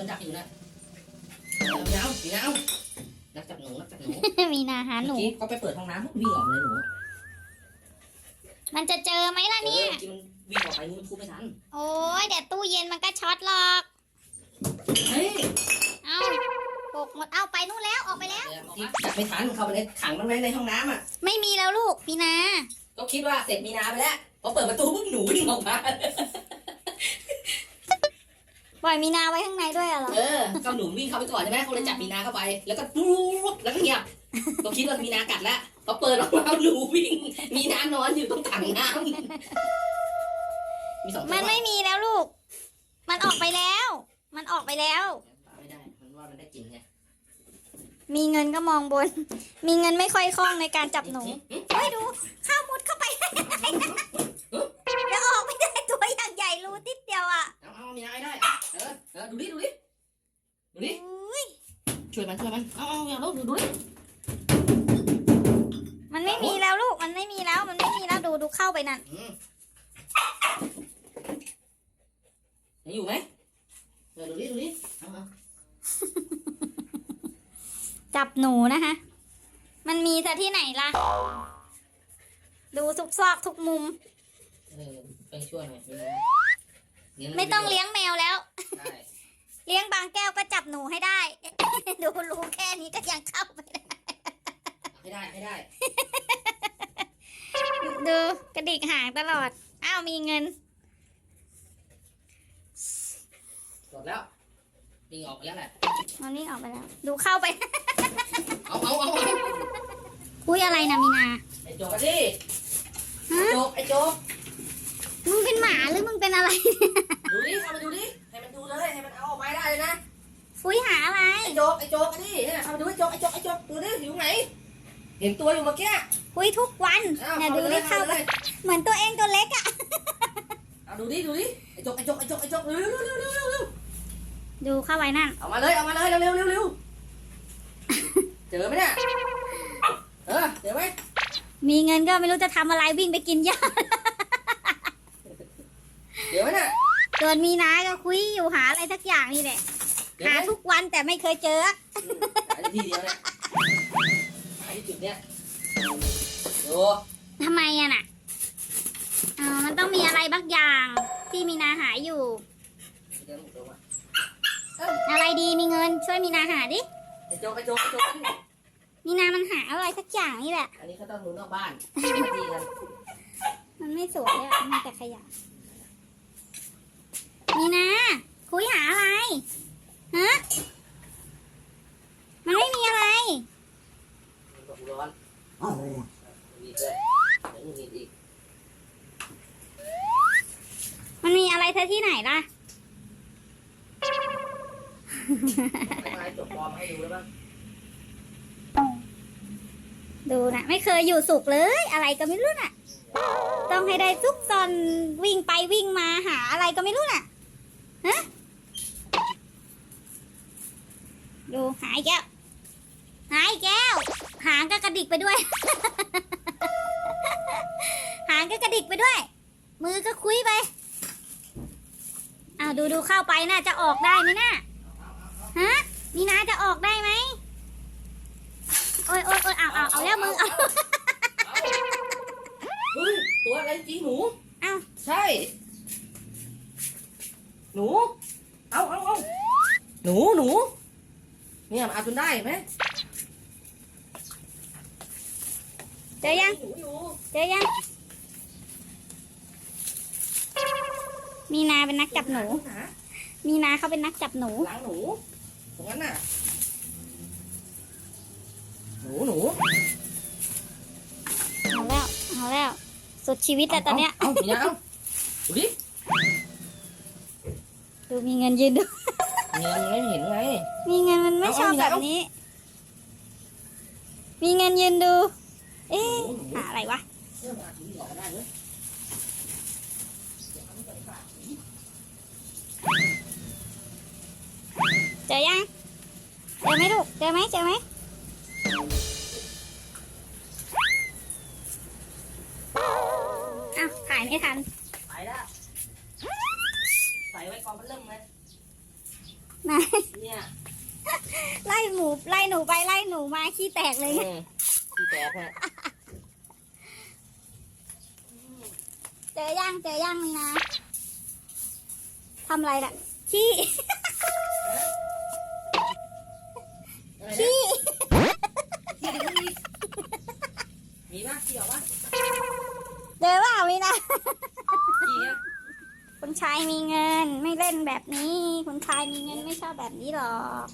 ดินดักอยู่นะเอาเดี๋ยวเดี๋ยวนักจับหนูนักจับหนูมีนาหาหนูเมื่อกี้ก็ไปเปิดห้องน้ำปุ๊บวิ่งออกเลยหนูมันจะเจอไหมล่ะเนี่ยออมื่อกี้มันวิ่งออกไปมันพูดไม่ทันโอ้ยเดี๋ยวตู้เย็นมันก็ช็อตหรอก เฮ้ยเอ้าปกหมดเอ้าไปนู่นแล้วออกไปแล้วเดี๋ยวเมื่อกี้จับไม่ทันเข้าไปในขังมันไว้ในห้องน้ำอะไม่มีแล้วลูกมีนา ก็คิดว่าเสร็จมีนาไปแล้วพอเปิดประตูปุ๊บหนูวิ่งออกมา ปล่อยมีนาไว้ข้างในด้วยอะเหรอ เออก็หนูวิ่งเข้าไปก่อนใช่ไหมเขาเลยจับมีนาเข้าไป แล้วก็ปุ๊บแล้วก็เงียบก็คิดว่ามีนากัดแล้วพอเปิดออกมาหนูวิ่ง มีนานอนอยู่ตรงถังน้ำมีสองตัวมันไม่มีแล้วลูก มันออกไปแล้ว มันออกไปแล้ว ไม่ได้ มันว่ามันได้กลิ่นไงมีเงินก็มองบน มีเงินไม่ค่อยคล่องในการจับหนู เฮ้ยดู ข้าวมุดเข้าไป แล้วออกไม่ได้ตัวอย่างใหญ่รูติดเดียวอะ เอาเอามีนาให้ได้ เออ เออ ดูดิ ดูดิ ดูดิ อุ้ย ช่วยมันช่วยมันเอาเอาเอาดูดูดิมันไม่มีแล้วลูก มันไม่มีแล้ว มันไม่มีแล้ว ดูดูเข้าไปนั่นอืมยังอยู่ไหมเออดูดิดูดิเอาเอาจับหนูนะคะ มันมีแต่ที่ไหนล่ะ ดูทุกซอกทุกมุม เออไปช่วยหน่อยมีนาไม่ต้องเลี้ยงแมวแล้วใช่ เลี้ยงบางแก้วก็จับหนูให้ได้ ดูรู้แค่นี้ก็ยังเข้าไปได้ให้ได้ให้ได้ ดูกระดิกหางตลอด อ้าว มีเงิน หมดแล้ววิ่งออกไปแล้วแหละ มันนี่ออกไปแล้ว ดูเข้าไป เอาเอาเอาเอาคุยอะไรนะมีนาไอ้โจกอะดิฮะโจกไอ้โจกมึงเป็นหมาหรือมึงเป็นอะไรดูดิเข้ามาดูดิ ให้มันดูเลย ให้มันเอาออกไปได้เลยนะคุยหาอะไรไอ้โจกไอ้โจกอะดิเนี่ยเข้ามาดูไอ้โจกไอ้โจกไอ้โจกดูดิอยู่ไหนเห็นตัวอยู่เมื่อกี้คุยทุกวันเอาเนี่ยเข้าดูไปเลดิยเข้าเข้าไปไปเลยเหมือนตัวเองตัวเล็กอะเอาดูดิดูดิไอ้โจกไอ้โจกไอ้โจกไอ้โจกเร็วเร็วเร็วเร็วเร็วเร็วดูเข้าไปนั่น เอามาเลยเอามาเลยเร็วเร็วเร็วเร็วเจอไหมเนี่ยเออเจอไหมมีเงินก็ไม่รู้จะทำอะไรวิ่งไปกินหญ้า เจอไหมเนี่ย เกิดมีนาก็คุยอยู่หาอะไรสักอย่างนี่แหละเจอหาไหมทุกวันแต่ไม่เคยเจออืมหาได้ทีเดียวเนี่ยหาที่จุดเนี้ยดูทำไมอะน่ะอ๋อมันต้องมีอะไรบางอย่างที่มีนาหาอยู่เจอหมดแล้วว่ะอะไรดีมีเงินช่วยมีนาหาดิ ไอ้โจกไอ้โจกไอ้โจกมีนามันหาอะไรสักอย่างนี่แหละ อันนี้เขาต้องรู้นอกบ้านตีกัน มันไม่สวยอะมีแต่ขยะ มีนาคุยหาอะไรฮะมันไม่มีอะไรบอกร้อนมีด้วยเดี๋ยวมีอีกมันมีอะไรเธอที่ไหนล่ะไม่จบปลอมให้ดูแล้วบ้างดูนะไม่เคยอยู่สุขเลย อะไรก็ไม่รู้น่ะ ต้องให้ได้ซุกซอนวิ่งไปวิ่งมาหาอะไรก็ไม่รู้น่ะ ฮะดูหายแก้ว หายแก้ว หางก็กระดิกไปด้วย หางก็กระดิกไปด้วย มือก็คุยไปอ้าวดูดูเข้าไปน่าจะออกได้ไหมน่ะฮะมีนาจะออกได้ไหมโอ้ยโอ้ยโอ้ยเอาเอาเอาแล้วมือเอาเฮ้ยตัวอะไรจริงหนูเอ้าใช่ หนู เอาเอาเอาหนูหนู เนี่ยมาเอาจนได้เห็นไหมเจอยังหนูอยู่เจอยัง มีนาเป็นนักจับหนู หามีนาเขาเป็นนักจับหนู หลังหนู ตรงนั้นน่ะ หนูหนูเอาแล้ว เอาแล้ว สุดชีวิตแล้วตอนเนี้ย เอาเอาเอา มีเงินยืนดู เงินไม่เห็นไง มีเงินมันไม่เอาชอบเอามีแบนาบเอา นี้ มีเงินยืนดู เอ๊ะหนูหนูหาอะไรวะเรื่องมาถึงหลอกได้เลยเจอยัง เจอไหมลูก เจอไหมเจอไหมอ้าวถ่ายไม่ทัน อนมันเริ่มเลยนะเนี่ยไล่หมูไล่หนูไปไล่หนูมาขี้แตกเลยเนี่ยอืมพี่แจ๊บฮะเจอย่างเจอย่างนี่นะทำอะไรล่ะขี้ ชายมีเงินไม่เล่นแบบนี้ คุณชายมีเงินไม่ชอบแบบนี้หรอก